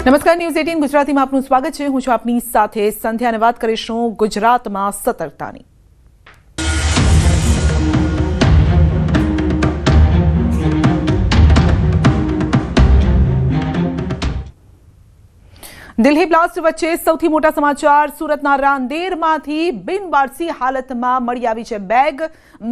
નમસ્કાર news eighteen ગુજરાતીમાં આપનું સ્વાગત છે. હું છું આપની સાથે સંધ્યા વાત કરીશું ગુજરાતમાં સતર્કતાની. દિલ્હી બ્લાસ્ટ વચ્ચે સૌથી મોટા સમાચાર સુરતના રાંદેરમાંથી બિનવારસી હાલતમાં મળી આવી છે બેગ.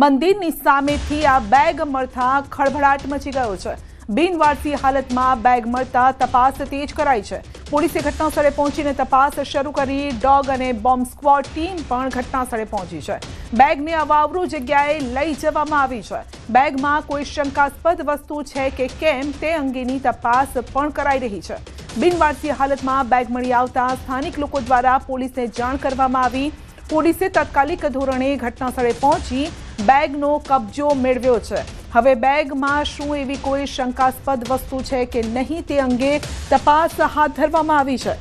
મંદિરની સામેથી આ બેગ મળતા ખળભળાટ મચી ગયો છે. બિનવારસી હાલતમાં બેગ મળતા તપાસ તેજ કરાઈ છે. પોલીસે ઘટનાસ્થળે પહોંચીને તપાસ શરૂ કરી ડોગ અને બોમ્બ સ્ક્વોડ ટીમ પણ ઘટના સ્થળે પહોંચી છે. બેગને અવાવરૂ જગ્યાએ લઈ જવામાં આવી છે. બેગમાં કોઈ શંકાસ્પદ વસ્તુ છે કે કેમ તે અંગેની તપાસ પણ કરાઈ રહી છે. બિનવારસી હાલતમાં બેગ મળી આવતા સ્થાનિક લોકો દ્વારા પોલીસને જાણ કરવામાં આવી. પોલીસે તાત્કાલિક ધોરણે ઘટના સ્થળે પહોંચી બેગનો કબજો મેળવ્યો છે. હવે બેગમાં શું એવી કોઈ શંકાસ્પદ વસ્તુ છે કે નહીં તે અંગે તપાસ હાથ ધરવામાં આવી છે?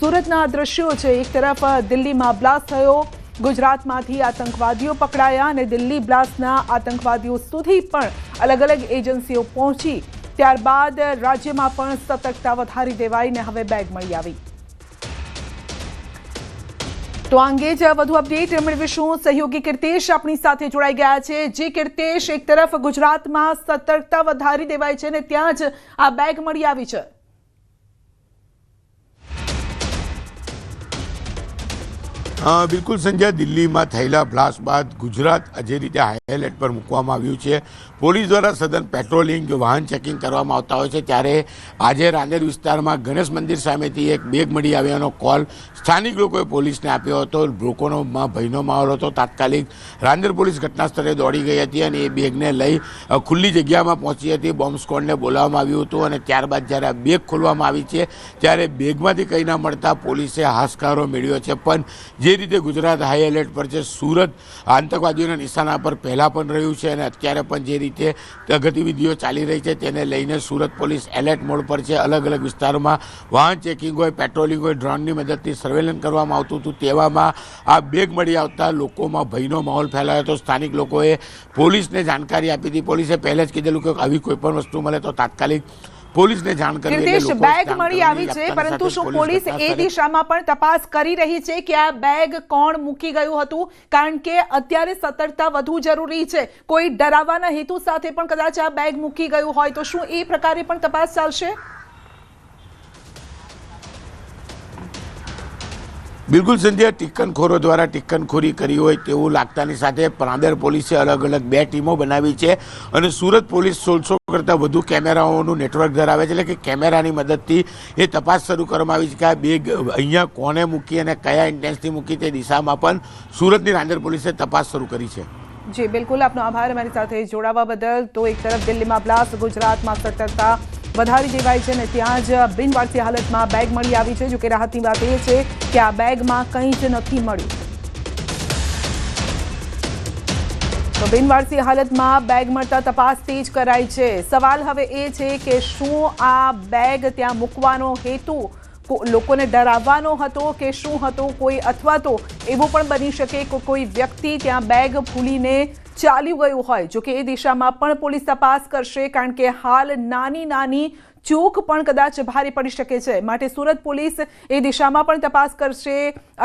સુરતના દ્રશ્યો છે, એક તરફ દિલ્હીમાં બ્લાસ્ટ થયો, ગુજરાતમાંથી આતંકવાદીઓ પકડાયા અને દિલ્હી બ્લાસ્ટના આતંકવાદીઓ સુધી પણ અલગ અલગ એજન્સીઓ પહોંચી. ત્યારબાદ રાજ્યમાં પણ સતર્કતા વધારી દેવાઈ ને હવે બેગ મળી આવી. તો અંગે જ વધુ અપડેટ મેળવીશું સહયોગી કીર્તેશ આપણી સાથે જોડાઈ ગયા છે. જે કીર્તેશ એક તરફ ગુજરાતમાં સતર્કતા વધારી દેવાય છે અને ત્યાં જ આ બેગ મળી આવી છે. બિલકુલ સંજય, દિલ્હીમાં થયેલા બ્લાસ્ટ બાદ ગુજરાત જે રીતે હાઈએલર્ટ પર મૂકવામાં આવ્યું છે, પોલીસ દ્વારા સઘન પેટ્રોલિંગ, વાહન ચેકિંગ કરવામાં આવતા હોય છે, ત્યારે આજે રાંદેર વિસ્તારમાં ગણેશ મંદિર સામેથી એક બેગ મળી આવ્યાનો કોલ સ્થાનિક લોકોએ પોલીસને આપ્યો હતો. લોકોનો ભયનો માહોલ હતો. તાત્કાલિક રાંદેર પોલીસ ઘટના સ્થળે દોડી ગઈ હતી અને એ બેગને લઈ ખુલ્લી જગ્યામાં પહોંચી હતી. બોમ્બ સ્કોડને બોલાવવામાં આવ્યું હતું અને ત્યારબાદ જ્યારે આ બેગ ખોલવામાં આવી છે, ત્યારે બેગમાંથી કંઈ ના મળતા પોલીસે હાશકારો મેળવ્યો છે. પણ જે રીતે ગુજરાત હાઈ એલર્ટ પર છે. સુરત આતંકવાદીઓના નિશાના પર પહેલાં પણ રહ્યું છે અને અત્યારે પણ જે રીતે ગતિવિધિઓ ચાલી રહી છે તેને લઈને સુરત પોલીસ એલર્ટ મોડ પર છે. અલગ અલગ વિસ્તારોમાં વાહન ચેકિંગ હોય પેટ્રોલિંગ હોય ડ્રોનની મદદથી સર્વેલન્સ કરવામાં આવતું હતું. તેવામાં આ બેગ મળી આવતા લોકોમાં ભયનો માહોલ ફેલાયો હતો. સ્થાનિક લોકોએ પોલીસને જાણકારી આપી હતી. પોલીસે પહેલે જ કીધેલું કે આવી કોઈપણ વસ્તુ મળે તો તાત્કાલિક પોલીસને જાણ કરી નિર્દેશ બેગ મળી આવી છે પરંતુ શું પોલીસ એ દિશામાં પણ તપાસ કરી રહી છે કે આ બેગ કોણ મૂકી ગયું હતું? કારણ કે અત્યારે સતર્કતા વધુ જરૂરી છે. કોઈ ડરાવવાના હેતુ સાથે પણ કદાચ આ બેગ મૂકી ગયું હોય તો શું એ પ્રકારે પણ તપાસ ચાલશે? બિલકુલ સંજય ટિક્કનખોરો દ્વારા ટિક્કનખોરી કરી હોય તેવું લાગતાની સાથે પ્રાંદેર પોલીસે અલગ અલગ બે ટીમો બનાવી છે અને સુરત પોલીસ સોળસો કરતાં વધુ કેમેરાઓનું નેટવર્ક ધરાવે છે. એટલે કે કેમેરાની મદદથી એ તપાસ શરૂ કરવામાં આવી છે કે આ બેગ અહીંયા કોને મૂકી અને કયા ઇન્ટેન્સથી મૂકી તે દિશામાં પણ સુરતની રાંદેર પોલીસે તપાસ શરૂ કરી છે. જી, બિલકુલ આપનો આભાર. અમારી સાથે જોડાવા બદલ તો એક તરફ દિલ્હીમાં બ્લાસ્ટ, ગુજરાતમાં સતર્કતા વધારી દેવાય છે અને ત્યાં જ બિનવારસી હાલતમાં બેગ મળી આવી છે. જોકે રાહતની વાત એ છે કે આ બેગમાં કંઈ જ નથી મળ્યું. તો બિનવારસી હાલતમાં બેગ મળતા તપાસ તેજ કરાઈ છે. સવાલ હવે એ છે કે શું આ બેગ ત્યાં મૂકવાનો હેતુ લોકોને ડરાવવાનો હતો કે શું હતો? કોઈ અથવા તો એવું પણ બની શકે કે કોઈ વ્યક્તિ ત્યાં બેગ ભૂલીને ચાલ્યું ગયું હોય. જોકે એ દિશામાં પણ પોલીસ તપાસ કરશે, કારણ કે હાલ નાની નાની ચૂક પણ કદાચ ભારે પડી શકે છે. માટે સુરત પોલીસ એ દિશામાં પણ તપાસ કરશે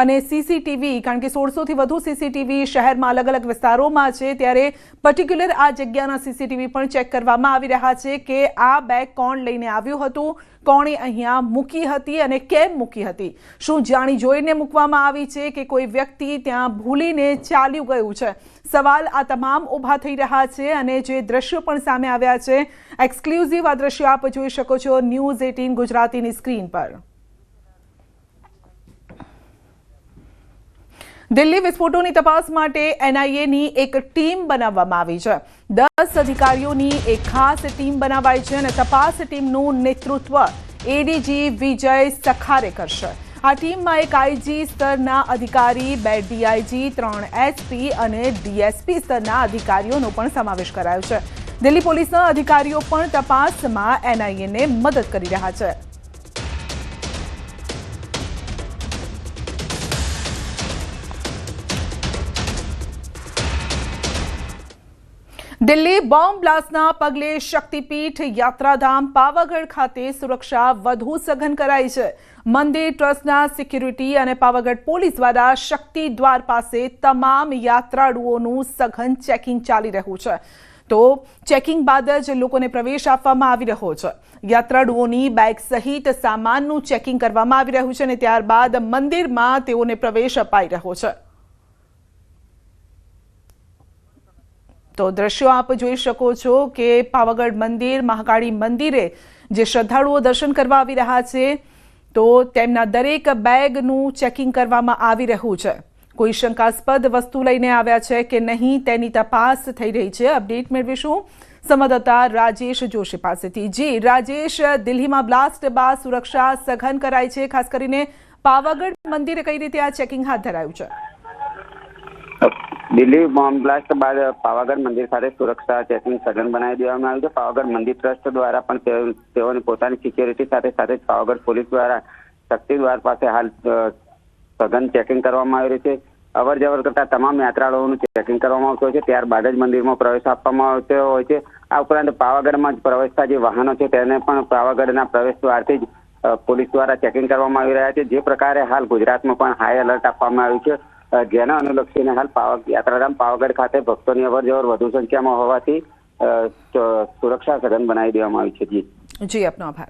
અને સીસીટીવી કારણ કે સોળસોથી વધુ સીસીટીવી શહેરમાં અલગ અલગ વિસ્તારોમાં છે. ત્યારે પર્ટિક્યુલર આ જગ્યાના સીસીટીવી પણ ચેક કરવામાં આવી રહ્યા છે કે આ બેગ કોણ લઈને આવ્યું હતું, કોણે અહીંયા મૂકી હતી અને કેમ મૂકી હતી. શું જાણી જોઈને મૂકવામાં આવી છે કે કોઈ વ્યક્તિ ત્યાં ભૂલીને ચાલ્યું ગયું છે? સવાલ આ તમામ ઊભા થઈ રહ્યા છે અને જે દ્રશ્યો પણ સામે આવ્યા છે એક્સક્લુઝિવ આ દ્રશ્યો આપ જોઈ શકો છો ન્યૂઝ એટીન ગુજરાતીની સ્ક્રીન પર. દિલ્હી વિસ્ફોટોની તપાસ માટે એનઆઈએની એક ટીમ બનાવવામાં આવી છે. દસ અધિકારીઓની એક ખાસ ટીમ બનાવાઈ છે અને તપાસ ટીમનું નેતૃત્વ એડીજી વિજય સખારે કરશે. આ ટીમમાં એક આઈજી સ્તરના અધિકારી, બે ડીઆઈજી, ત્રણ એસપી અને ડીએસપી સ્તરના અધિકારીઓનો પણ સમાવેશ કરાયો છે. દિલ્હી પોલીસના અધિકારીઓ પણ તપાસમાં એનઆઈએને મદદ કરી રહ્યા છે. દિલ્હી બોમ્બ બ્લાસ્ટના પગલે શક્તિપીઠ યાત્રાધામ પાવાગઢ ખાતે સુરક્ષા વધુ સઘન કરાઈ છે. મંદિર ટ્રસ્ટના સિક્યુરિટી અને પાવાગઢ પોલીસ દ્વારા શક્તિ દ્વાર પાસે તમામ યાત્રાળુઓનું સઘન ચેકિંગ ચાલી રહ્યું છે. તો ચેકિંગ બાદ જ લોકોને પ્રવેશ આપવામાં આવી રહ્યો છે. યાત્રાળુઓની બેગ સહિત સામાનનું ચેકિંગ કરવામાં આવી રહ્યું છે અને ત્યારબાદ મંદિરમાં તેઓને પ્રવેશ અપાઈ રહ્યો છે. તો દ્રશ્યો આપ જોઈ શકો છો કે પાવાગઢ મંદિર, મહાકાળી મંદિરે જે શ્રદ્ધાળુઓ દર્શન કરવા આવી રહ્યા છે, તો તેમના દરેક બેગનું ચેકિંગ કરવામાં આવી રહ્યું છે. કોઈ શંકાસ્પદ વસ્તુ લઈને આવ્યા છે કે નહીં, તેની તપાસ થઈ રહી છે. અપડેટ મેળવીશું સંવાદદાતા રાજેશ જોશી પાસેથી. જી, રાજેશ, દિલ્હીમાં બ્લાસ્ટ બાદ સુરક્ષા સઘન કરાઈ છે. ખાસ કરીને પાવાગઢ મંદિરે કઈ રીતે આ ચેકિંગ હાથ ધરાયું છે? દિલ્હી બોમ્બ બ્લાસ્ટ બાદ પાવાગઢ મંદિર સાથે સુરક્ષા ચેકિંગ સઘન બનાવી દેવામાં આવ્યું છે. પાવાગઢ મંદિર ટ્રસ્ટ દ્વારા પણ તેઓની પોતાની સિક્યોરિટી સાથે સાથે પાવાગઢ પોલીસ દ્વારા શક્તિ દ્વાર પાસે હાલ સઘન ચેકિંગ કરવામાં આવી રહ્યું છે. અવર જવર કરતા તમામ યાત્રાળુઓનું ચેકિંગ કરવામાં આવતું હોય છે. ત્યારબાદ જ મંદિરમાં પ્રવેશ આપવામાં આવતો હોય છે. આ ઉપરાંત પાવાગઢમાં જ પ્રવેશતા જે વાહનો છે, તેને પણ પાવાગઢના પ્રવેશ દ્વારથી જ પોલીસ દ્વારા ચેકિંગ કરવામાં આવી રહ્યા છે. જે પ્રકારે હાલ ગુજરાતમાં પણ હાઈ એલર્ટ આપવામાં આવ્યું છે. જેના અનુલક્ષીને હાલ પાવા, યાત્રાધામ પાવાગઢ ખાતે ભક્તોની અવર વધુ સંખ્યામાં હોવાથી સુરક્ષા સઘન બનાવી દેવામાં આવી છે જી. જી, આપનો આભાર.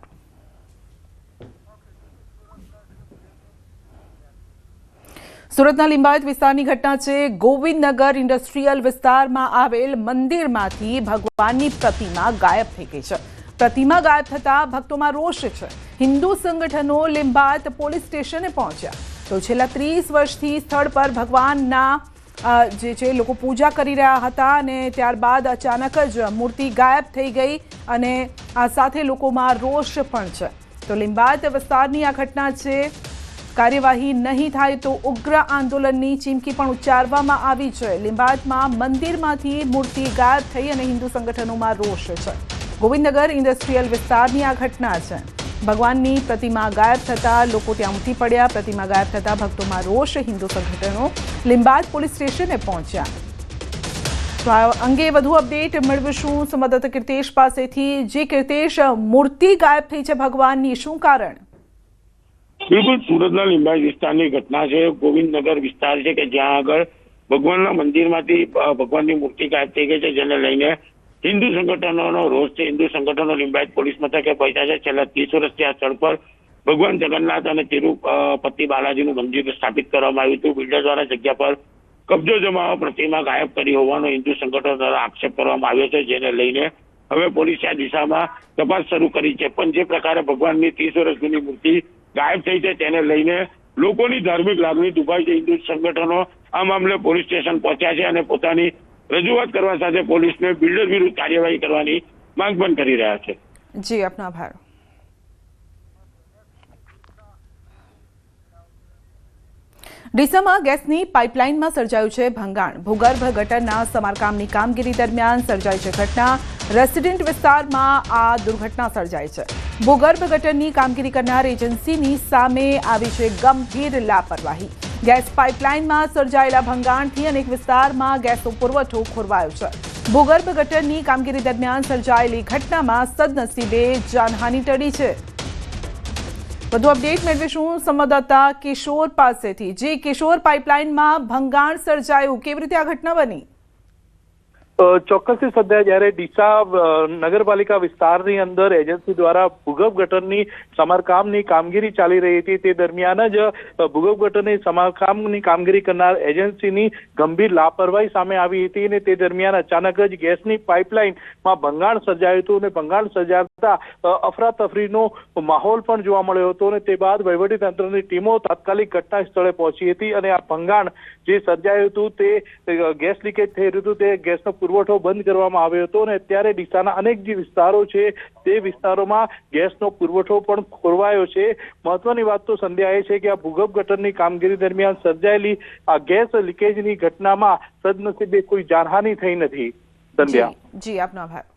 સુરતના લિંબાયત વિસ્તારની ઘટના છે. ગોવિંદનગર ઇન્ડસ્ટ્રીયલ વિસ્તારમાં આવેલ મંદિરમાંથી ભગવાનની પ્રતિમા ગાયબ થઈ ગઈ છે. પ્રતિમા ગાયબ થતા ભક્તોમાં રોષ છે. હિન્દુ સંગઠનો લિંબાયત પોલીસ સ્ટેશને પહોંચ્યા. તો છેલ્લા ત્રીસ વર્ષથી સ્થળ પર ભગવાનના જે છે, લોકો પૂજા કરી રહ્યા હતા અને ત્યારબાદ અચાનક જ મૂર્તિ ગાયબ થઈ ગઈ અને આ સાથે લોકોમાં રોષ પણ છે. તો લિંબાયત વિસ્તારની આ ઘટના છે. કાર્યવાહી નહીં થાય તો ઉગ્ર આંદોલનની ચીમકી પણ ઉચ્ચારવામાં આવી છે. લિંબાયતમાં મંદિરમાંથી મૂર્તિ ગાયબ થઈ અને હિન્દુ સંગઠનોમાં રોષ છે. ગોવિંદનગર ઇન્ડસ્ટ્રીયલ વિસ્તારની આ ઘટના છે. ભગવાનની પ્રતિમા ગાયબ થતા લોકો ત્યાં ઉમટી પડ્યા. પ્રતિમા ગાયબ થતા ભક્તોમાં રોષ, હિન્દુ સંગઠનો, લિંબાયત પોલીસ સ્ટેશને પહોંચ્યા. તો આ અંગે વધુ અપડેટ મેળવીશું. સંવાદદાતા કીર્તેશ પાસેથી. જે કીર્તેશ, મૂર્તિ ગાયબ થઈ છે ભગવાનની. શું કારણ? બિલકુલ સુરતના લિંબાજ વિસ્તારની ઘટના છે. ગોવિંદનગર વિસ્તાર છે કે જ્યાં આગળ ભગવાનના મંદિરમાંથી ભગવાનની મૂર્તિ ગાયબ થઈ ગઈ છે, જેને લઈને હિન્દુ સંગઠનોનો રોષ છે. હિન્દુ સંગઠનો લિંબાયત પોલીસ મથકે પહોંચ્યા છે. છેલ્લા ત્રીસ વર્ષથી આ સ્થળ પર ભગવાન જગન્નાથ અને તિરુપતિ બાલાજીનું મંદિર સ્થાપિત કરવામાં આવ્યું હતું. બિલ્ડર દ્વારા જગ્યા પર કબજો જમાવવા પ્રતિમા ગાયબ કરી હોવાનો હિન્દુ સંગઠનો દ્વારા આક્ષેપ કરવામાં આવ્યો છે, જેને લઈને હવે પોલીસે આ દિશામાં તપાસ શરૂ કરી છે. પણ જે પ્રકારે ભગવાનની ત્રીસ વર્ષ જૂની મૂર્તિ ગાયબ થઈ છે, તેને લઈને લોકોની ધાર્મિક લાગણી દુભાઈ છે. હિન્દુ સંગઠનો આ મામલે પોલીસ સ્ટેશન પહોંચ્યા છે અને પોતાની રજૂઆત કરવા સાથે પોલીસને બિલ્ડર વિરુદ્ધ કાર્યવાહી કરવાની માંગ પણ કરી રહ્યા છે. જી, આપનો આભાર. ડીસામાં ગેસની પાઇપલાઇનમાં સર્જાયું છે ભંગાણ. ભૂગર્ભ ગટરના સમારકામની કામગીરી દરમિયાન સર્જાઈ છે ઘટના. રેસિડેન્ટ વિસ્તારમાં આ દુર્ઘટના સર્જાઈ છે. ભૂગર્ભ ગટરની કામગીરી કરનાર એજન્સીની સામે આવી છે ગંભીર લાપરવાહી. ગેસ પાઇપલાઇનમાં સર્જાયેલા ભંગાણથી અનેક વિસ્તારમાં ગેસનો પુરવઠો ખોરવાયો છે. ભૂગર્ભ ગટરની કામગીરી દરમિયાન સર્જાયેલી ઘટનામાં સદનસીબે જાનહાની ટળી છે. વધુ અપડેટ મેળવીશું સંવાદદાતા કિશોર પાસેથી. જે, કિશોર, પાઇપલાઇનમાં ભંગાણ સર્જાયું. કેવી રીતે આ ઘટના બની? ચોક્કસથી સદ્યા જ્યારે ડીસા નગરપાલિકા વિસ્તારની અંદર એજન્સી દ્વારા ભૂગર્ભ ગટરની સમારકામની કામગીરી ચાલી રહી હતી, તે દરમિયાન જ ભૂગર્ભ ગટરની સમારકામની કામગીરી કરનાર એજન્સીની ગંભીર લાપરવાહી સામે આવી હતી અને તે દરમિયાન અચાનક જ ગેસની પાઇપલાઇનમાં ભંગાણ સર્જાયું હતું અને ભંગાણ સર્જાતા અફરાતફરીનો માહોલ પણ જોવા મળ્યો હતો અને તે બાદ વહીવટીતંત્રની ટીમો તાત્કાલિક ઘટના સ્થળે પહોંચી હતી અને આ ભંગાણ જે સર્જાયું હતું તે ગેસ લીકેજ થઈ રહ્યું હતું, તે ગેસનો પુરવઠો બંધ કરવામાં આવ્યો હતો અને અત્યારે ડીસાના અનેક જે વિસ્તારો છે, તે વિસ્તારોમાં ગેસનો પુરવઠો પણ ખોરવાયો છે. મહત્વની વાત તો સંધ્યા એ છે કે આ ભૂગર્ભ ગટરની કામગીરી દરમિયાન સર્જાયેલી આ ગેસ લીકેજની ઘટનામાં સદનસીબે કોઈ જાનહાની થઈ નથી. સંધ્યા. જી, આપનો આભાર.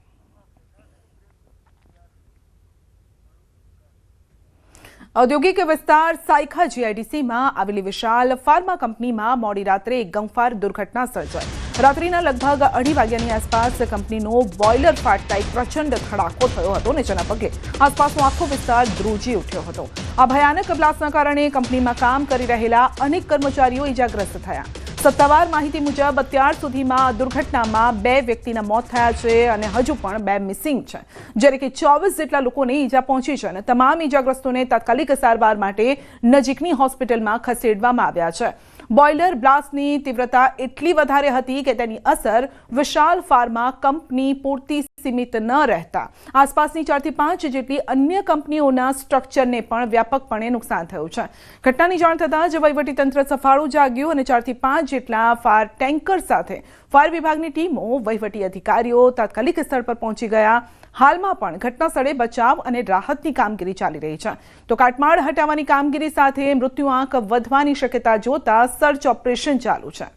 ઔદ્યોગિક વિસ્તાર સાયખા જીઆઈડીસીમાં આવેલી વિશાલ ફાર્મા કંપનીમાં મોડી રાત્રે એક ગંફાર દુર્ઘટના સર્જાઈ. રાત્રિના લગભગ અઢી વાગ્યાની આસપાસ કંપનીનો બોઇલર ફાટતા એક પ્રચંડ ધડાકો થયો હતો અને જેના પગલે આસપાસનો આખો વિસ્તાર ધ્રુજી ઉઠ્યો હતો. આ ભયાનક બ્લાસ્ટના કારણે કંપનીમાં કામ કરી રહેલા અનેક કર્મચારીઓ ઇજાગ્રસ્ત થયા. સત્તાવાર માહિતી મુજબ અત્યાર સુધીમાં દુર્ઘટનામાં બે વ્યક્તિના મોત થયા છે અને હજુ પણ બે મિસિંગ છે. જ્યારે કે ચોવીસ જેટલા લોકોને ઈજા પહોંચી છે અને તમામ ઈજાગ્રસ્તોને તાત્કાલિક સારવાર માટે નજીકની હોસ્પિટલમાં ખસેડવામાં આવ્યા છે. બોઇલર બ્લાસ્ટની તીવ્રતા એટલી વધારે હતી કે તેની અસર વિશાલ ફાર્મા કંપની પૂરતી સીમિત ન રહેતા. આસપાસની ચારથી પાંચ જેટલી અન્ય કંપનીઓના સ્ટ્રક્ચરને પણ વ્યાપકપણે નુકસાન થયું છે. ઘટનાની જાણ થતાં જ વહીવટીતંત્ર સફાળું જાગ્યું અને ચારથી પાંચ જેટલા ફાયર ટેન્કર સાથે ફાયર વિભાગની ટીમો વહીવટી અધિકારીઓ તાત્કાલિક સ્થળ પર પહોંચી ગયા. હાલમાં પણ ઘટના સ્થળે બચાવ અને રાહતની કામગીરી ચાલી રહી છે. તો કાટમાળ હટાવવાની કામગીરી સાથે મૃત્યુઆંક વધવાની શક્યતા જોતા સર્ચ ઓપરેશન ચાલુ છે.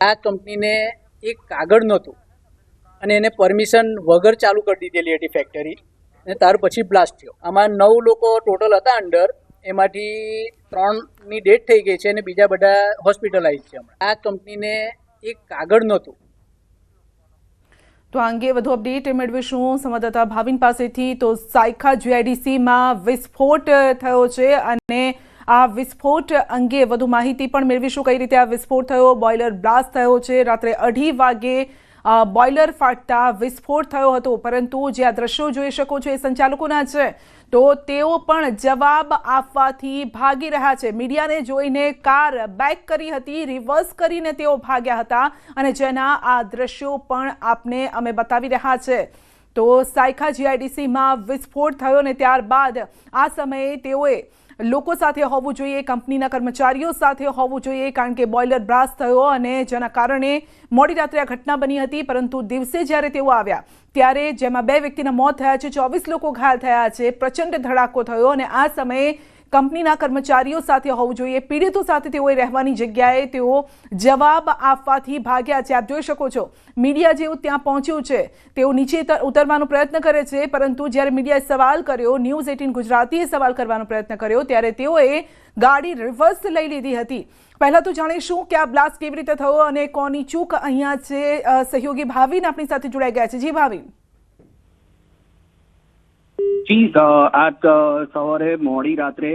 આ કંપનીને એક કાગળ નહોતું અને એને પરમિશન વગર ચાલુ કરી દીધેલી હતી ફેક્ટરી અને ત્યાર પછી બ્લાસ્ટ થયો. આમાં નવ લોકો ટોટલ હતા અંડર એમાંથી ત્રણની ડેથ થઈ ગઈ છે અને બીજા બધા હોસ્પિટલાઇઝ છે આ કંપનીને એક કાગળ નહોતું. તો અંગે વધુ અપડેટ મેળવીશું સંવાદદાતા ભાવિન પાસેથી. તો સાયખા જીઆઈડીસીમાં વિસ્ફોટ થયો છે અને આ વિસ્ફોટ અંગે વધુ માહિતી પણ મેળવીશું કઈ રીતે આ વિસ્ફોટ થયો બોઇલર બ્લાસ્ટ થયો છે. રાત્રે અઢી વાગે બોઇલર ફાટતા વિસ્ફોટ થયો હતો. પરંતુ જે આ દ્રશ્યો જોઈ શકો છો એ સંચાલકોના છે. તો તેઓ પણ જવાબ આપવાથી ભાગી રહ્યા છે. મીડિયાને જોઈને કાર બેક કરી હતી રિવર્સ કરીને તેઓ ભાગ્યા હતા અને જેના આ દ્રશ્યો પણ આપને અમે બતાવી રહ્યા છે. તો સાયખા જીઆઈડીસીમાં વિસ્ફોટ થયો ને ત્યારબાદ આ સમયે તેઓએ લોકો સાથે હોવું જોઈએ, કંપનીના કર્મચારીઓ સાથે હોવું જોઈએ, કારણ કે બોઇલર બ્રાસ થયો અને જેના કારણે મોડી રાત્રે આ ઘટના બની હતી, પરંતુ દિવસે જ્યારે તેઓ આવ્યા, ત્યારે જેમાં બે વ્યક્તિના મોત થયા છે, ચોવીસ લોકો ઘાયલ થયા છે, પ્રચંડ ધડાકો થયો અને આ સમયે કંપનીના કર્મચારીઓ સાથે હોવું જોઈએ. પીડિતો સાથે તેઓએ રહેવાની જગ્યાએ તેઓ જવાબ આપવાથી ભાગ્યા છે. આપ જોઈ શકો છો, મીડિયા જેવું ત્યાં પહોંચ્યું છે, તેઓ નીચે ઉતરવાનો પ્રયત્ન કરે છે, પરંતુ જ્યારે મીડિયાએ સવાલ કર્યો, ન્યૂઝ એટીન ગુજરાતીએ સવાલ કરવાનો પ્રયત્ન કર્યો, ત્યારે તેઓએ ગાડી રિવર્સ લઈ લીધી હતી. પહેલાં તો જાણીશું કે આ બ્લાસ્ટ કેવી રીતે થયો અને કોની ચૂક અહીંયા છે. સહયોગી ભાવિન આપણી સાથે જોડાઈ ગયા છે. જી ભાવિન. જી અ, આ સવારે મોડી રાત્રે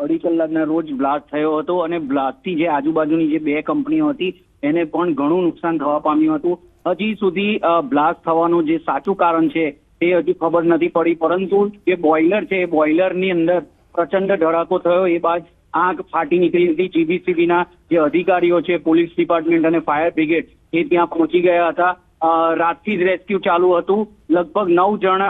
અઢી કલાકના રોજ બ્લાસ્ટ થયો હતો અને બ્લાસ્ટથી જે આજુબાજુની જે બે કંપનીઓ હતી એને પણ ઘણું નુકસાન થવા પામ્યું હતું. હજી સુધી બ્લાસ્ટ થવાનું જે સાચું કારણ છે એ હજુ ખબર નથી પડી પરંતુ જે બોઇલર છે એ બોઇલરની અંદર પ્રચંડ ધડાકો થયો. એ બાદ આગ ફાટી નીકળી હતી. જીબીસીબીના જે અધિકારીઓ છે પોલીસ ડિપાર્ટમેન્ટ અને ફાયર બ્રિગેડ એ ત્યાં પહોંચી ગયા હતા. રાતથી જ રેસ્ક્યુ ચાલુ હતું. લગભગ નવ જણ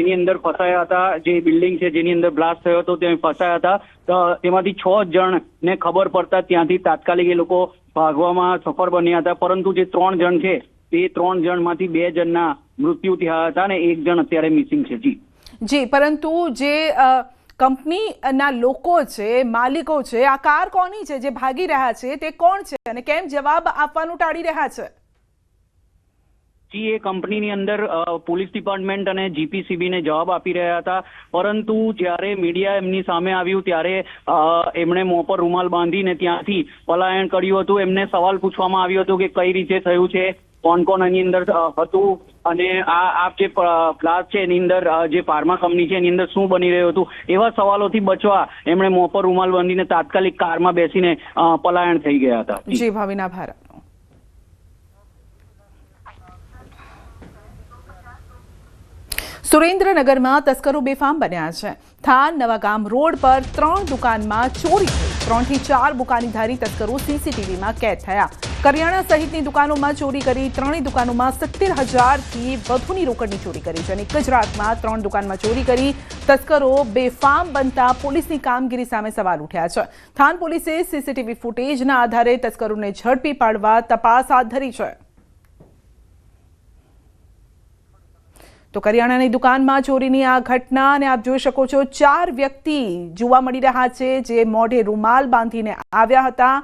એની અંદર ફસાયા હતા. જે બિલ્ડિંગ છે, જેની અંદર બ્લાસ્ટ થયો હતો ત્યાં ફસાયા હતા. તો તેમાંથી છ જણને ખબર પડતા ત્યાંથી તાત્કાલિક એ લોકો ભાગવામાં સફળ બન્યા હતા. પરંતુ જે ત્રણ જણ છે, તે ત્રણ જણમાંથી બે જણના મૃત્યુ થયા હતા અને એક જણ અત્યારે મિસિંગ છે. જી. જી, પરંતુ જે કંપનીના લોકો છે, માલિકો છે, આ કાર કોની છે, જે ભાગી રહ્યા છે, તે કોણ છે અને કેમ જવાબ આપવાનું ટાળી રહ્યા છે? જી, એ કંપનીની અંદર પોલીસ ડિપાર્ટમેન્ટ અને જીપીસીબીને જવાબ આપી રહ્યા હતા. પરંતુ જ્યારે મીડિયા એમની સામે આવ્યું, ત્યારે એમણે મોં પર રૂમાલ બાંધીને ત્યાંથી પલાયન કર્યું હતું. એમને સવાલ પૂછવામાં આવ્યો હતો કે કઈ રીતે થયું છે, કોણ કોણ એની અંદર હતું અને આ આ જે ક્લાસ છે એની અંદર જે ફાર્મા કંપની છે એની અંદર શું બની રહ્યું હતું? એવા સવાલોથી બચવા એમણે મોં પર રૂમાલ બાંધીને તાત્કાલિક કારમાં બેસીને પલાયન થઈ ગયા હતા. જી. ભાવિના આભાર આપનો સુરેન્દ્રનગરમાં તસ્કરો બેફામ બન્યા છે. થાન નવાગામ રોડ પર ત્રણ દુકાનમાં ચોરી ત્રણથી ચાર બુકાનીધારી તસ્કરો સીસીટીવીમાં કેદ થયા. કરિયાણા સહિતની દુકાનોમાં ચોરી કરી ત્રણેય દુકાનોમાં સિત્તેર હજારથી વધુની રોકડની ચોરી કરી છે અને એક જ રાતમાં ત્રણ દુકાનમાં ચોરી કરી તસ્કરો બેફામ બનતા પોલીસની કામગીરી સામે સવાલ ઉઠ્યા છે. થાન પોલીસે સીસીટીવી ફૂટેજના આધારે તસ્કરોને ઝડપી પાડવા તપાસ હાથ ધરી છે. તો કરિયાણાની દુકાનમાં ચોરીની આ ઘટના અને આપ જોઈ શકો છો, ચાર વ્યક્તિ જોવા મળી રહ્યા છે જે મોઢે રૂમાલ બાંધીને આવ્યા હતા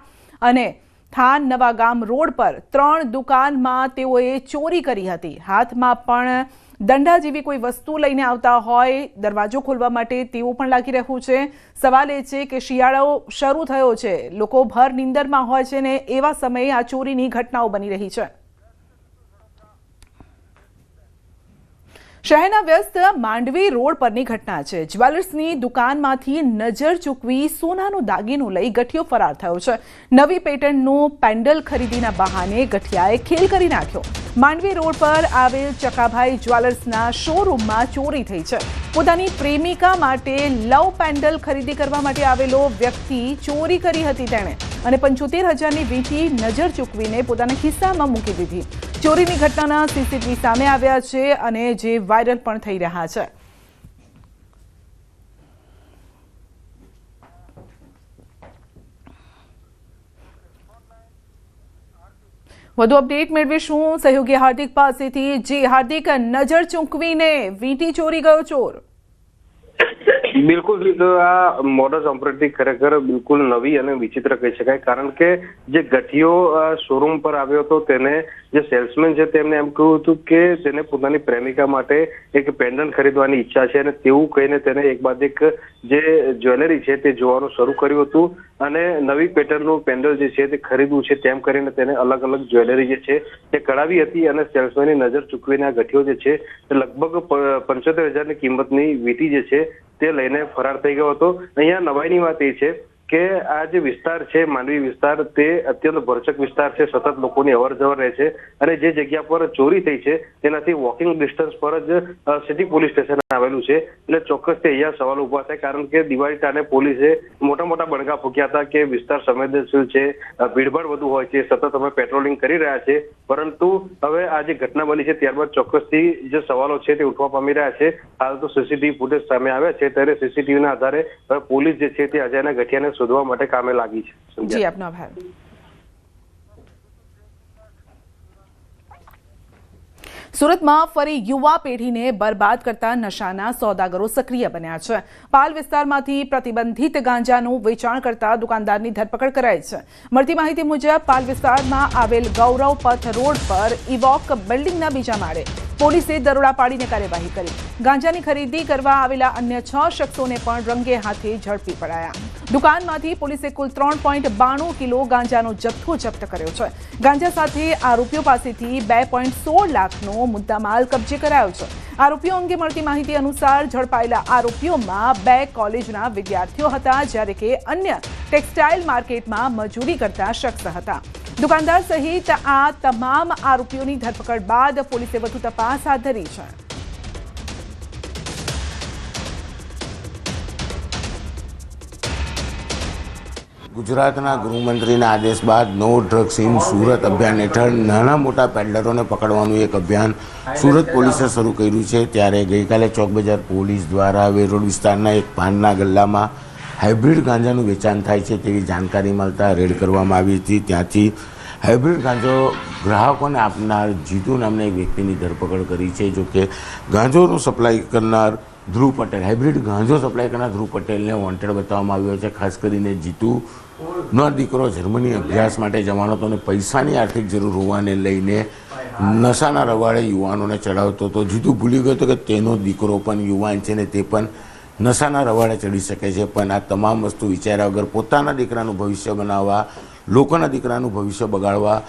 અને થાન નવા ગામ રોડ પર ત્રણ દુકાનમાં તેઓએ ચોરી કરી હતી. હાથમાં પણ દંડા જેવી કોઈ વસ્તુ લઈને આવતા હોય, દરવાજો ખોલવા માટે તેવું પણ લાગી રહ્યું છે. સવાલ એ છે કે શિયાળો શરૂ થયો છે. લોકો ભર નિંદરમાં હોય છે ને એવા સમયે આ ચોરીની ઘટનાઓ બની રહી છે. શહેરના વ્યસ્ત માંડવી રોડ પરની ઘટના છે. જ્વેલર્સની દુકાનમાંથી નજર ચૂકવી સોનાનું દાગીનું લઈ ગઠિયો ફરાર થયો છે. નવી પેટર્નનું પેન્ડલ ખરીદીના બહાને ગઠિયાએ ખેલ કરી નાખ્યો. માંડવી રોડ પર આવેલ ચકાભાઈ જ્વેલર્સના શોરૂમમાં ચોરી થઈ છે. પોતાની પ્રેમિકા માટે લવ પેન્ડલ ખરીદી કરવા માટે આવેલો વ્યક્તિ ચોરી કરી હતી તેણે અને પંચોતેર હજારની વીંટી નજર ચૂકવીને પોતાના ખિસ્સામાં મૂકી દીધી. ચોરીની ઘટનાના સીસીટીવી સામે આવ્યા છે અને જે વાયરલ પણ થઈ રહ્યા છે. વધુ અપડેટ મેળવીશું. સહયોગી હાર્દિક પાસેથી. જે હાર્દિક નજર ચૂંકવીને વીંટી ચોરી ગયો ચોર. બિલકુલ આ મોડસ ઓપરેટિંગ ખરેખર બિલકુલ નવી અને વિચિત્ર કહી શકાય. કારણ કે જે ગઠિયો શોરૂમ પર આવ્યો હતો, તેને જે સેલ્સમેન છે, તેમને એમ કહ્યું હતું કે તેને પોતાની પ્રેમિકા માટે એક પેન્ડન્ટ ખરીદવાની ઈચ્છા છે અને તેવું કહીને તેને એક બાદ એક જે જ્વેલરી છે, તે જોવાનું શરૂ કર્યું હતું. અને નવી પેટર્નનું પેન્ડલ જે છે, તે ખરીદવું છે, તેમ કરીને તેને અલગ અલગ જ્વેલરી જે છે, તે કઢાવી હતી અને સેલ્સમેનની નજર ચૂકવીને આ ગઠિયો જે છે, તે લગભગ પંચોતેર હજારની કિંમતની વીટી જે છે તે લઈને ફરાર થઈ ગયો હતો. અહીંયા નવાઈની વાત એ છે કે આ જે વિસ્તાર છે માંડવી વિસ્તાર, તે અત્યંત ભરચક વિસ્તાર છે, સતત લોકોની અવર જવર રહે છે અને જે જગ્યા પર ચોરી થઈ છે, તેનાથી વોકિંગ ડિસ્ટન્સ પર જ સિટી પોલીસ સ્ટેશન આવેલું છે. એટલે ચોક્કસ તે અહીંયા સવાલ ઊભા થાય, કારણ કે દિવાળી ટાણે પોલીસે મોટા મોટા બણગા ફૂક્યા હતા કે વિસ્તાર સંવેદનશીલ છે ભીડભાડ વધુ હોય છે, સતત અમે પેટ્રોલિંગ કરી રહ્યા છે, પરંતુ હવે આ જે ઘટના બની છે, ત્યારબાદ ચોક્કસથી જે સવાલો છે તે ઉઠવા પામી રહ્યા છે. હાલ તો સીસીટીવી ફૂટેજ સામે આવ્યા છે, ત્યારે સીસીટીવીના આધારે પોલીસ જે છે તે અજયના ગઠિયાને શોધવા માટે કામે લાગી છે જી આપનો આભાર. સુરતમાં ફરી યુવા પેઢીને બરબાદ કરતા નશાના સોદાગરો સક્રિય બન્યા છે. પાલ વિસ્તારમાંથી પ્રતિબંધિત ગાંજાનું વેચાણ કરતા દુકાનદારની ધરપકડ કરાઈ છે. મળતી માહિતી મુજબ, પાલ વિસ્તારમાં આવેલ ગૌરવ પથ રોડ પર ઇવોક બિલ્ડિંગના બીજા માળે પોલીસે દરોડા પાડીને કાર્યવાહી કરી. ગાંજાની ખરીદી કરવા આવેલા અન્ય છ શખ્સોને પણ રંગે હાથે ઝડપી પડાયા. દુકાનમાંથી પોલીસે કુલ ત્રણ પોઈન્ટ બાણું કિલો ગાંજાનો જથ્થો જપ્ત કર્યો છે. ગાંજા સાથે આરોપીઓ પાસેથી બે પોઈન્ટ સોળ લાખનો મુદ્દામાલ કબજે કરાયો છે. આરોપીઓ અંગે મળતી માહિતી અનુસાર ઝડપાયેલા આરોપીઓમાં બે કોલેજના વિદ્યાર્થીઓ હતા, જ્યારે કે અન્ય ટેક્સટાઇલ માર્કેટમાં મજૂરી કરતા શખ્સ હતા. દુકાનદાર સહિત આ તમામ આરોપીઓની ધરપકડ બાદ પોલીસે વધુ તપાસ હાથ ધરી છે. ગુજરાતના ગૃહમંત્રીના આદેશ બાદ નો ડ્રગ્સ ઇન સુરત અભિયાન હેઠળ નાના મોટા પેડલરોને પકડવાનું એક અભિયાન સુરત પોલીસે શરૂ કર્યું છે. ત્યારે ગઈકાલે ચોક બજાર પોલીસ દ્વારા વેરોડ વિસ્તારના એક પાનના ગલ્લામાં હાઇબ્રિડ ગાંજાનું વેચાણ થાય છે તેવી જાણકારી મળતા રેડ કરવામાં આવી હતી. ત્યાંથી હાઇબ્રિડ ગાંજો ગ્રાહકોને આપનાર જીતુ નામના એક વ્યક્તિની ધરપકડ કરી છે. જોકે ગાંજોનો ગાંજોનું સપ્લાય કરનાર ધ્રુવ પટેલ. હાઇબ્રિડ ગાંજો સપ્લાય કરનાર ધ્રુવ પટેલને વોન્ટેડ બતાવવામાં આવ્યો છે. ખાસ કરીને જીતુ, નો દીકરો જર્મની અભ્યાસ માટે જવાનો હતો અને પૈસાની આર્થિક જરૂર હોવાને લઈને નશાના રવાડે યુવાનોને ચડાવતો હતો. જીતુ ભૂલી ગયો હતો કે તેનો દીકરો પણ યુવાન છે ને તે પણ નશાના રવાડે ચડી શકે છે. પણ આ તમામ વસ્તુ વિચાર્યા વગર પોતાના દીકરાનું ભવિષ્ય બનાવવા, લોકોના દીકરાનું ભવિષ્ય બગાડવા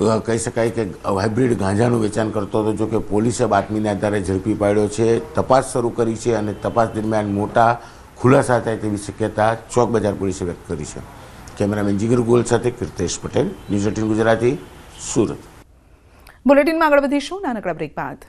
કહી શકાય કે હાઇબ્રિડ ગાંજાનું વેચાણ કરતો હતો, જો કે પોલીસે બાતમીના આધારે ઝડપી પાડ્યો છે. તપાસ શરૂ કરી છે અને તપાસ દરમિયાન મોટા ખુલાસા થાય તેવી શક્યતા ચોક બજાર પોલીસે વ્યક્ત કરી છે. કેમેરામેન જીગર ગોલ સાથે કીર્તેશ પટેલ, ન્યૂઝ એટીન ગુજરાતી, સુરત. બુલેટિનમાં આગળ વધીશું. નાનકડા બ્રેક બાદ.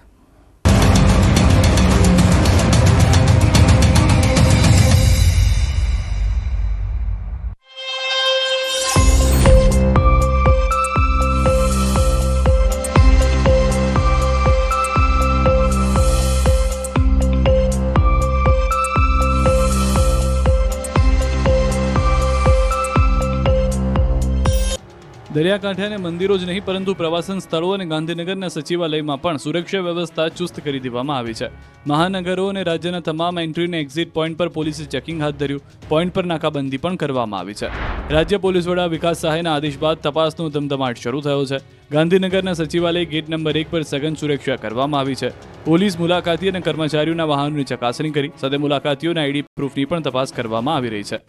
દરિયાકાંઠે અને મંદિરો જ નહીં, પરંતુ પ્રવાસન સ્થળો અને ગાંધીનગરના સચિવાલયમાં પણ સુરક્ષા વ્યવસ્થા ચુસ્ત કરી દેવામાં આવી છે. મહાનગરો અને રાજ્યના તમામ એન્ટ્રી અને એક્ઝિટ પોઈન્ટ પર પોલીસે ચેકિંગ હાથ ધર્યું. પોઈન્ટ પર નાકાબંધી પણ કરવામાં આવી છે. રાજ્ય પોલીસ વડા વિકાસ સહાયના આદેશ બાદ તપાસનો ધમધમાટ શરૂ થયો છે. ગાંધીનગરના સચિવાલય ગેટ નંબર એક પર સઘન સુરક્ષા કરવામાં આવી છે. પોલીસ મુલાકાતી અને કર્મચારીઓના વાહનોની ચકાસણી કરી. સાથે મુલાકાતીઓના આઈડી પ્રૂફની પણ તપાસ કરવામાં આવી રહી છે.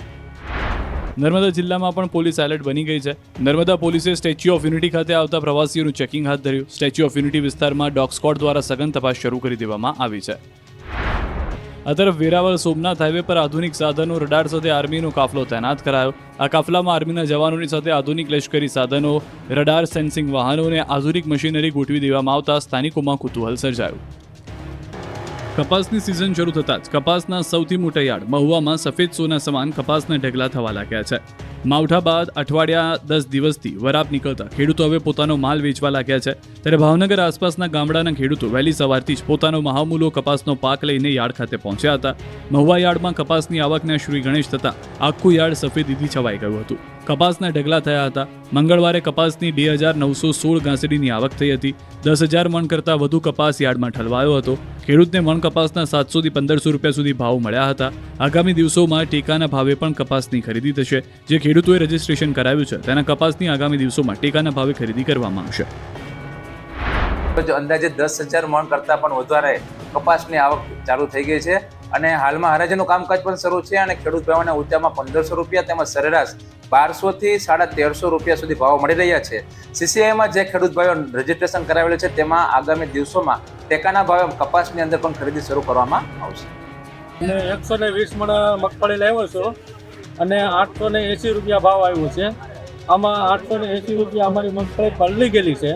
નર્મદા જિલ્લામાં પણ પોલીસ એલર્ટ બની ગઈ છે. નર્મદા પોલીસે સ્ટેચ્યુ ઓફ યુનિટી ખાતે આવતા પ્રવાસીઓનું ચેકિંગ હાથ ધર્યું. સ્ટેચ્યુ ઓફ યુનિટી વિસ્તારમાં ડોગ સ્કોડ દ્વારા સઘન તપાસ શરૂ કરી દેવામાં આવી છે. આ તરફ વેરાવળ સોમનાથ હાઈવે પર આધુનિક સાધનો, રડાર સાથે આર્મીનો કાફલો તૈનાત કરાયો. આ કાફલામાં આર્મીના જવાનોની સાથે આધુનિક લશ્કરી સાધનો, રડાર સેન્સિંગ વાહનો અને આધુનિક મશીનરી ગોઠવી દેવામાં આવતા સ્થાનિકોમાં કુતૂહલ સર્જાયું. કપાસની સિઝન શરૂ થતાં જ કપાસના સૌથી મોટા યાર્ડ મહુવામાં સફેદ સોના સમાન કપાસના ઢગલા થવા લાગ્યા છે. માવઠા બાદ અઠવાડિયા દસ દિવસથી વરાપ નીકળતા ખેડૂતો હવે પોતાનો માલ વેચવા લાગ્યા છે. ત્યારે ભાવનગર આસપાસના ગામડાના ખેડૂતો વહેલી સવારથી જ પોતાનો મહામૂલો કપાસનો પાક લઈને યાર્ડ ખાતે પહોંચ્યા હતા. મહુવા યાર્ડમાં કપાસની આવકને શ્રી ગણેશ થતાં આખું યાર્ડ સફેદીથી છવાઈ ગયું હતું. કપાસના ઢગલા થયા હતા. મંગળવારે કપાસની બે હજાર નવસો સોળ ઘાસડીની આવક થઈ હતી. દસ હજાર મણ કરતાં વધુ કપાસ યાર્ડમાં ઠલવાયો હતો. ખેડૂતને મણ કપાસના સાતસોથી પંદરસો રૂપિયા સુધી ભાવ મળ્યા હતા. આગામી દિવસોમાં ટેકાના ભાવે પણ કપાસની ખરીદી થશે. જે ખેડૂતોએ રજીસ્ટ્રેશન કરાવ્યું છે, તેના કપાસની આગામી દિવસોમાં ટેકાના ભાવે ખરીદી કરવામાં આવશે. અંદાજે દસ હજાર મણ કરતાં પણ વધારે કપાસની આવક ચાલુ થઈ ગઈ છે. અને હાલમાં હરાજીનું કામકાજ પણ શરૂ છે અને ખેડૂત ભાવોને ઉદ્યામાં પંદરસો રૂપિયા તેમજ સરેરાશ બારસોથી સાડા તેરસો રૂપિયા સુધી ભાવ મળી રહ્યા છે. સીસીઆઈમાં જે ખેડૂત ભાઈઓ રજીસ્ટ્રેશન કરાવેલું છે તેમાં આગામી દિવસોમાં ટેકાના ભાવે કપાસની અંદર પણ ખરીદી શરૂ કરવામાં આવશે. અને એકસો ને વીસ મણા મગફળી લાવ્યો છો અને આઠસો ને એંસી રૂપિયા ભાવ આવ્યો છે. આમાં આઠસો ને એંસી રૂપિયા અમારી મગફળી પલળી ગયેલી છે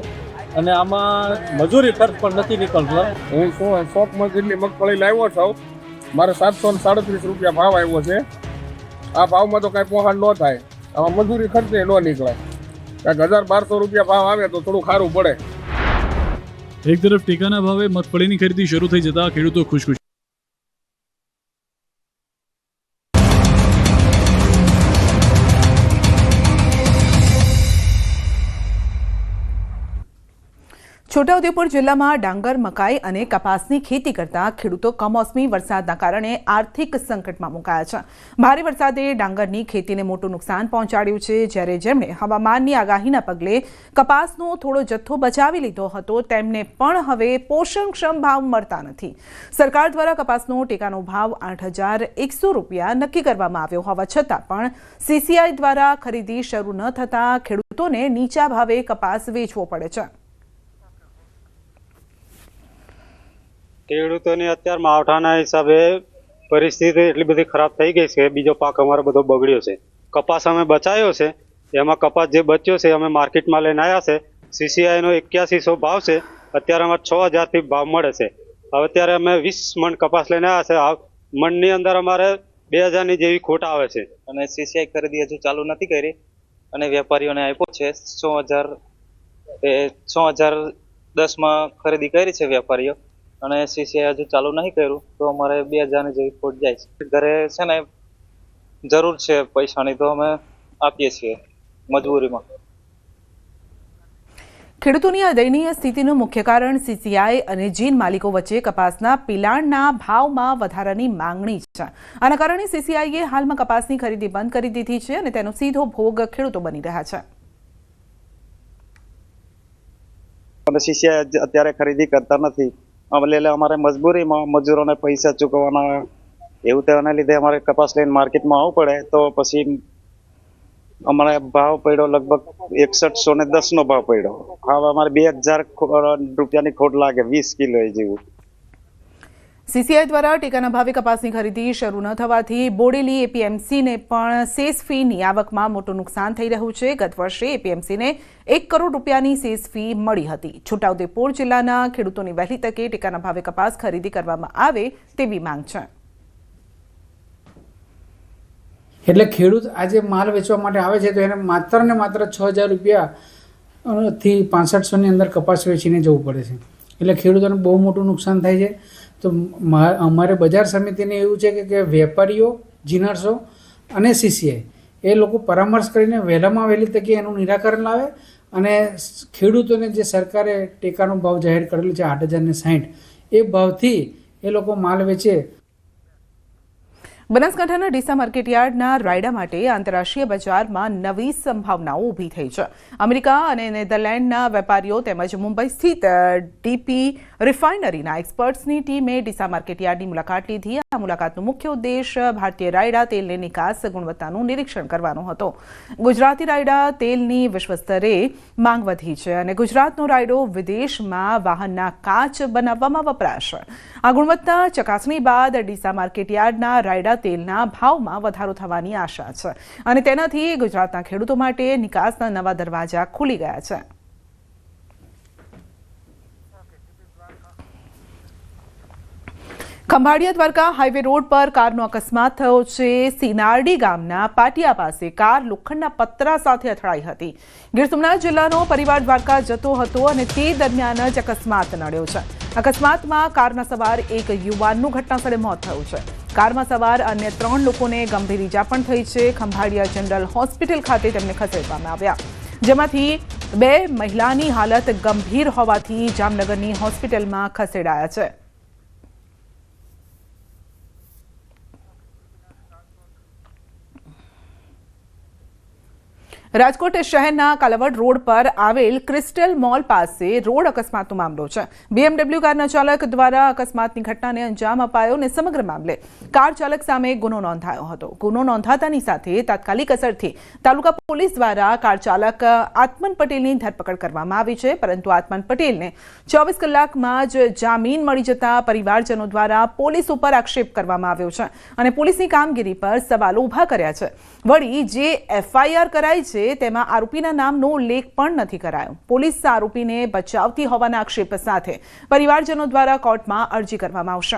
અને આમાં મજૂરી ખર્ચ પણ નથી નીકળતો. હું શું શોપ જેટલી મગફળી લાવ્યો છું? મારે સાતસો ને સાડત્રીસ રૂપિયા ભાવ આવ્યો છે. આ ભાવમાં તો કાંઈ પોહાણ ન થાય. આમાં મજૂરી ખર્ચે ન નીકળાય. કાંઈક હજાર બારસો રૂપિયા ભાવ આવે તો થોડું ખારું પડે. એક તરફ ટેકાના ભાવે મગફળીની ખરીદી શરૂ થઈ જતા ખેડૂતો ખુશખુશ છોટાઉદેપુર જિલ્લામાં ડાંગર, મકાઈ અને કપાસની ખેતી કરતા ખેડૂતો કમોસમી વરસાદના કારણે આર્થિક સંકટમાં મુકાયા છે. ભારે વરસાદે ડાંગરની ખેતીને મોટું નુકસાન પહોંચાડ્યું છે. જ્યારે જેમણે હવામાનની આગાહીના પગલે કપાસનો થોડો જથ્થો બચાવી લીધો હતો, તેમને પણ હવે પોષણક્ષમ ભાવ મળતા નથી. સરકાર દ્વારા કપાસનો ટેકાનો ભાવ આઠ હજાર એકસો રૂપિયા નક્કી કરવામાં આવ્યો હોવા છતાં પણ સીસીઆઈ દ્વારા ખરીદી શરૂ ન થતાં ખેડૂતોને નીચા ભાવે કપાસ વેચવો પડે છે. ખેડૂતોની અત્યારે માવઠાના હિસાબે પરિસ્થિતિ એટલી બધી ખરાબ થઈ ગઈ છે, બીજો પાક અમારો બધો બગડ્યો છે. કપાસ અમે બચાવ્યો છે, એમાં કપાસ જે બચ્યો છે, અમે માર્કેટમાં લઈને આવ્યા છે. સીસીઆઈનો એક્યાસીસો ભાવ છે, અત્યારે અમારે છ હજારથી ભાવ મળે છે. હવે અત્યારે અમે વીસ મણ કપાસ લઈને આવ્યા છે, આ મણની અંદર અમારે બે હજારની જેવી ખોટ આવે છે. અને સીસીઆઈ ખરીદી હજુ ચાલુ નથી કરી, અને વેપારીઓને આપ્યો છે, સો હજાર, એ સો હજાર દસમાં ખરીદી કરી છે વેપારીઓ. અને સીસીઆઈ હજુ ચાલુ નહીં કર્યું તો અમારે બે હજારની જેવી ખોટ જાય છે. ઘરે છે ને જરૂર છે પૈસાની તો અમે આપીએ છીએ મજબૂરીમાં. ખેડૂતોની આ દયનીય સ્થિતિનું મુખ્ય કારણ સીસીઆઈ અને જીન માલિકો વચ્ચે કપાસના પિલાણના ભાવમાં વધારાની માંગણી છે. આના કારણે સીસીઆઈએ હાલમાં કપાસની ખરીદી બંધ કરી દીધી છે અને તેનો સીધો ભોગ ખેડૂતો બની રહ્યા છે. અને સીસીઆઈ અત્યારે ખરીદી કરતા નથી. એટલે અમારે મજબૂરીમાં મજૂરોને પૈસા ચૂકવવાના એવું તેના લીધે અમારે કપાસ લઈને માર્કેટમાં આવવું પડે, તો પછી અમારે ભાવ પડ્યો લગભગ એકસઠસો ને દસ નો ભાવ પડ્યો. હા અમારે બે હજાર રૂપિયાની ખોટ લાગે, વીસ કિલો જેવું. સીસીઆઈ દ્વારા ટેકાના ભાવે કપાસની ખરીદી શરૂ ન થવાથી બોડેલી એપીએમસીને પણ સેસ ફીની આવકમાં મોટું નુકસાન થઈ રહ્યું છે. ગત વર્ષે એપીએમસીને એક કરોડ રૂપિયાની સેસ ફી મળી હતી. છોટાઉદેપુર જિલ્લાના ખેડૂતોની વહેલી તકે ટેકાના ભાવે કપાસ ખરીદી કરવામાં આવે તેવી માંગ છે. એટલે ખેડૂત આજે માલ વેચવા માટે આવે છે તો એને માત્ર ને માત્ર છ હજાર રૂપિયા થી પાસઠસોની અંદર કપાસ વેચીને જવું પડે છે. એટલે ખેડૂતોને બહુ મોટું નુકસાન થાય છે. તો અમારે બજાર સમિતિને એવું છે કે વેપારીઓ, જીનર્સો અને સીસીઆઈ એ લોકો પરામર્શ કરીને વહેલામાં વહેલી તકે એનું નિરાકરણ લાવે અને ખેડૂતોને જે સરકારે ટેકાનો ભાવ જાહેર કરેલો છે આઠ હજારને સાહીઠ એ ભાવથી એ લોકો માલ વેચે બનાસકાંઠાના ડીસા માર્કેટયાર્ડના રાયડા માટે આંતરરાષ્ટ્રીય બજારમાં નવી સંભાવનાઓ ઊભી થઈ છે. અમેરિકા અને નેધરલેન્ડના વેપારીઓ તેમજ મુંબઈ સ્થિત ડીપી રિફાઇનરીના એક્સપર્ટ્સની ટીમે ડીસા માર્કેટયાર્ડની મુલાકાત લીધી. આ મુલાકાતનો મુખ્ય ઉદ્દેશ ભારતીય રાયડા તેલની નિકાસ ગુણવત્તાનું નિરીક્ષણ કરવાનો હતો. ગુજરાતી રાયડા તેલની વિશ્વસ્તરે માંગ વધી છે અને ગુજરાતનો રાયડો વિદેશમાં વાહનના કાચ બનાવવામાં વપરાશે. આ ગુણવત્તા ચકાસણી બાદ ડીસા માર્કેટયાર્ડના રાયડા તેલના ભાવમાં વધારો થવાની આશા છે અને તેનાથી ગુજરાતના ખેડૂતો માટે નિકાસના નવા દરવાજા ખુલી ગયા છે. ખંભાળિયા દ્વારકા હાઈવે રોડ પર કારનો અકસ્માત થયો છે. સિનારડી ગામના પાટિયા પાસે કાર લોખંડના પતરા સાથે અથડાઈ હતી. ગીર સોમનાથ જિલ્લાનો પરિવાર દ્વારકા જતો હતો અને તે દરમિયાન જ અકસ્માત નડ્યો છે. અકસ્માતમાં કારના સવાર એક યુવાનનું ઘટનાસ્થળે મોત થયું છે. કારમાં સવાર અન્ય ત્રણ લોકોને ગંભીર ઈજા પણ થઈ છે. ખંભાળિયા જનરલ હોસ્પિટલ ખાતે તેમને ખસેડવામાં આવ્યા. જેમાંથી બે મહિલાની હાલત ગંભીર હોવાથી જામનગરની હોસ્પિટલમાં ખસેડાયા છે. રાજકોટ શહેરના કાલાવડ રોડ પર આવેલ ક્રિસ્ટલ મોલ પાસે રોડ અકસ્માતનો મામલો છે. બીએમડબલ્યુ કારના ચાલક દ્વારા અકસ્માતની ઘટનાને અંજામ અપાયો અને સમગ્ર મામલે કાર ચાલક સામે ગુનો નોંધાયો હતો. ગુનો નોંધાતાની સાથે તાત્કાલિક અસરથી તાલુકા પોલીસ દ્વારા કાર ચાલક આત્મન પટેલની ધરપકડ કરવામાં આવી છે, પરંતુ આત્મન પટેલને ચોવીસ કલાકમાં જ જામીન મળી જતા પરિવારજનો દ્વારા પોલીસ ઉપર આક્ષેપ કરવામાં આવ્યો છે અને પોલીસની કામગીરી પર સવાલો ઊભા કર્યા છે. વળી જે એફઆઈઆર કરાઈ તેમાં આરોપીના નામનો ઉલ્લેખ પણ નથી કરાયો. પોલીસ આરોપીને બચાવતી હોવાના આક્ષેપ સાથે પરિવારજનો દ્વારા કોર્ટમાં અરજી કરવામાં આવશે.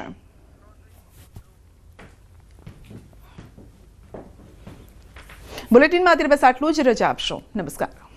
બુલેટિનમાં અત્યારે બસ આટલું જ. રજા આપશો. નમસ્કાર.